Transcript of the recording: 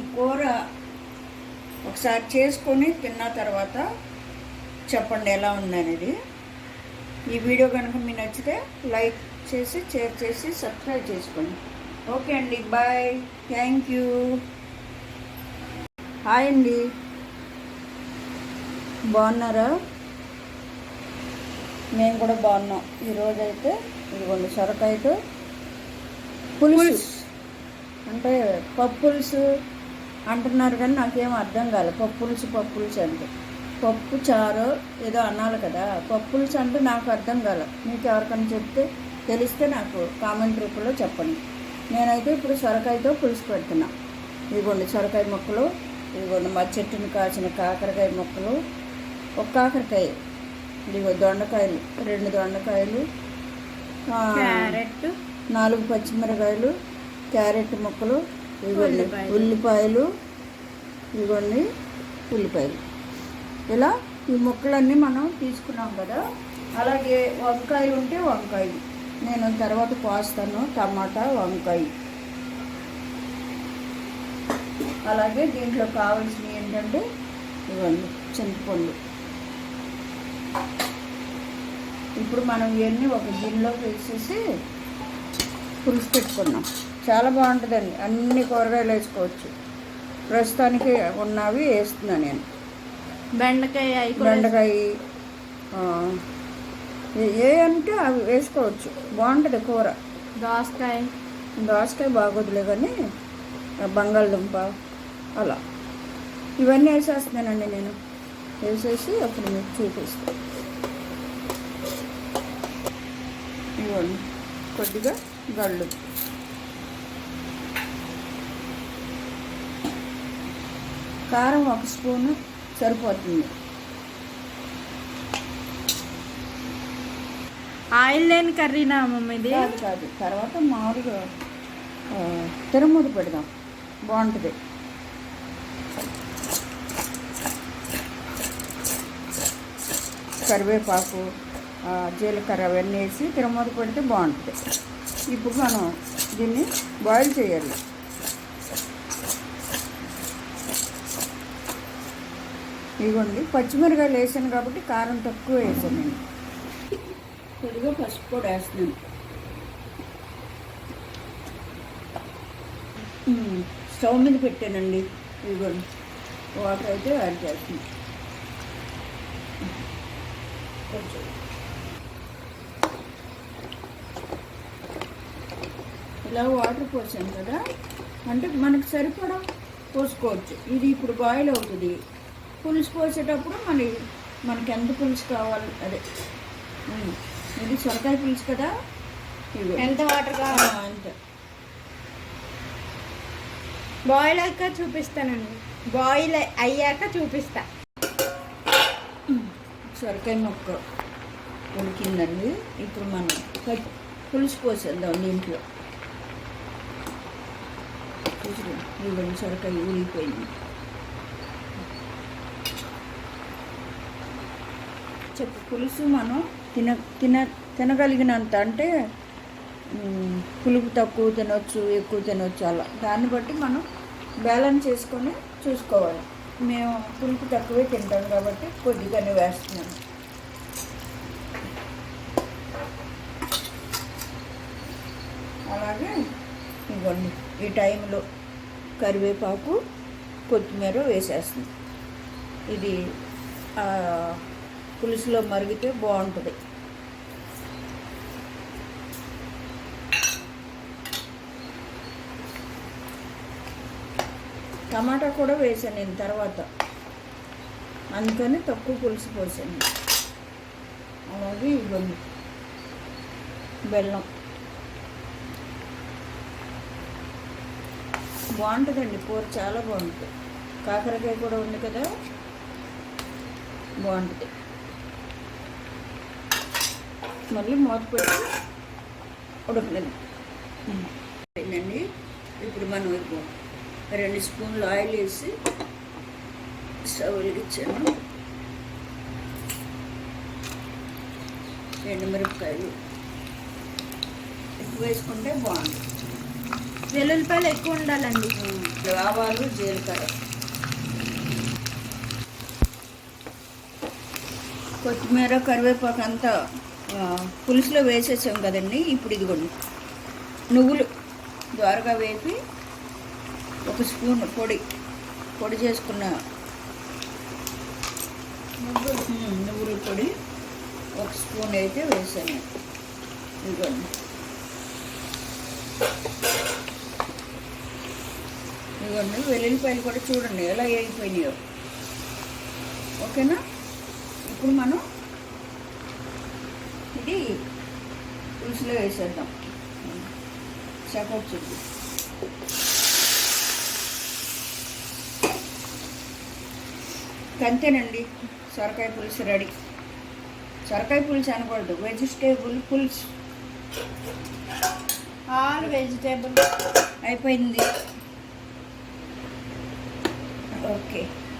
ఈ కూర ఒకసారి చేసుకొని తిన్న తర్వాత చెప్పండి ఎలా ఉందనేది. ఈ వీడియో కనుక మీకు నచ్చితే లైక్ చేసి షేర్ చేసి సబ్స్క్రైబ్ చేసుకోండి. ఓకే అండి బాయ్. Thank you. హాయ్ అండి. బాగున్నారా? మేము కూడా బాగున్నాం. ఈరోజు అయితే ఇదిగోండి సొరకాయతో పులుసు. అంటే పప్పులుసు అంటున్నారు కానీ నాకేం అర్థం కాలేదు పప్పులుసు పప్పులుసు అంటే పప్పు చారు ఏదో అనాలి కదా. పప్పులుసు అంటే నాకు అర్థం కాలే. మీకు ఎవరికైనా చెప్తే తెలిస్తే నాకు కామెంట్ రూపంలో చెప్పండి. నేనైతే ఇప్పుడు సొరకాయతో పులుసు పెడుతున్నా. ఇదిగోండి సొరకాయ ముక్కలు ఇదిగోండి మా చెట్టుని కాచిన కాకరకాయ ముక్కలు ఒక కాకరకాయ ఇదిగో దొండకాయలు రెండు దొండకాయలు క్యారెట్ నాలుగు పచ్చిమిరకాయలు క్యారెట్ ముక్కలు ఇవ్వండి ఉల్లిపాయలు. ఉల్లిపాయలు ఇవ్వండి ఉల్లిపాయలు. ఇలా ఈ ముక్కలన్నీ మనం తీసుకున్నాం కదా అలాగే వంకాయలు ఉంటే వంకాయ నేను తర్వాత కోస్తాను టమాటా వంకాయ. అలాగే దీంట్లో కావాల్సినవి ఏంటంటే ఇవ్వండి చింతపండు. ఇప్పుడు మనం ఇవన్నీ ఒక గిన్నెలోకి వేసేసి పులుసు పెట్టుకున్నాం. చాలా బాగుంటుందండి. అన్ని కూరగాయలు వేసుకోవచ్చు. ప్రస్తుతానికి ఉన్నవి వేస్తున్నా నేను. బెండకాయ బెండకాయ ఏ- అంటే అవి వేసుకోవచ్చు. బాగుంటుంది కూర. దోసకాయ. దోసకాయ బాగోదులే కానీ బంగాళదుంప అలా. ఇవన్నీ వేసేస్తున్నానండి నేను. వేసేసి అప్పుడు మీకు చూపిస్తాను ఇవ్వండి. కొద్దిగా గళ్ళు. కారం ఒక స్పూను సరిపోతుంది. ఆయిల్ లేని కర్రీనా మమ్మీ ఇది కాదు కాదు. తర్వాత మామూలుగా తిరుమూత పెడదాం. బాగుంటుంది. కరివేపాకు జీలకర్ర అవన్నీ వేసి తిరుమూత పెడితే బాగుంటుంది. ఇప్పుడు మనం దీన్ని బాయిల్ చేయాలి. ఇదిగోండి పచ్చిమిరకాయలు వేసాను కాబట్టి కారం తక్కువ వేసాను నేను. కొద్దిగా పసుపు కూడా వేస్తున్నాను. స్టవ్ మీద పెట్టానండి. ఇదిగోండి వాటర్ అయితే యాడ్ చేస్తున్నాను. కొంచెం. ఇలా వాటర్ పోసాను కదా. అంటే మనకు సరిపడా పోసుకోవచ్చు. ఇది ఇప్పుడు బాయిల్ అవుతుంది. పులుసు పోసేటప్పుడు మన మనకి ఎంత పులుసు కావాలి? అదే. ఇది సొరకాయ పులుసు కదా? ఎంత వాటర్ కావాలి? అంతే. బాయిల్ అయ్యాక చూపిస్తానండి. బాయిల్ అయ్యాక చూపిస్తా. సొరకాయ ముక్క ఉడికిందండి. ఇప్పుడు మనం పులుసు పోసేద్దాం దీంట్లో. ఇవ్వండి సొరకాయ ఉడికిపోయింది. చెప్పు. పులుసు మనం తిన తిన తినగలిగినంత అంటే పులుపు తక్కువ తినొచ్చు ఎక్కువ తినొచ్చు అలా. దాన్ని బట్టి మనం బ్యాలెన్స్ చేసుకొని చూసుకోవాలి. మేము పులుపు తక్కువే తింటాం కాబట్టి కొద్దిగానే వేస్తున్నాను అలాగే ఇవ్వండి. ఈ టైంలో కరివేపాకు కొత్తిమీర వేసేస్తుంది ఇది పులుసులో మరిగితే బాగుంటుంది. టమాటా కూడా వేసాను నేను తర్వాత. అందుకని తక్కువ పులుసు పోసాను. అలాగే ఇవ్వండి. బెల్లం. బాగుంటుందండి కూర చాలా బాగుంటుంది. కాకరకాయ కూడా ఉంది కదా బాగుంటుంది. మళ్ళీ మూత పెట్టి ఉడకలేదు అయిందండి ఇప్పుడు మనం రెండు స్పూన్లు ఆయిల్ వేసి స్టవ్ వెలిగించాను ఎండుమిరపకాయలు ఎక్కువ వేసుకుంటే బాగుంటుంది. వెల్లుల్లిపాయలు ఎక్కువ ఉండాలండి. ఆవాలు జీలకర్ర. కొత్తిమీర కరివేపాకు అంతా పులుసులో వేసేసాం కదండి ఇప్పుడు ఇదిగోండి. నువ్వులు ద్వారగా వేపి ఒక స్పూన్ పొడి పొడి చేసుకున్న నువ్వుల పొడి ఒక స్పూన్ అయితే వేసాను. ఇదిగోండి. ఇదిగోండి వెల్లుల్లిపాయలు కూడా చూడండి ఎలా అయిపోయినాయో. ఓకేనా? ఇప్పుడు మనం ఇది పులుసులో వేసేద్దాం. సపోర్ట్ చూద్దాం అంతేనండి సొరకాయ పులుసు రెడీ. సొరకాయ పులుసు అనకూడదు వెజిటేబుల్ పులుసు. ఆల్ వెజిటేబుల్ అయిపోయింది. ఓకే.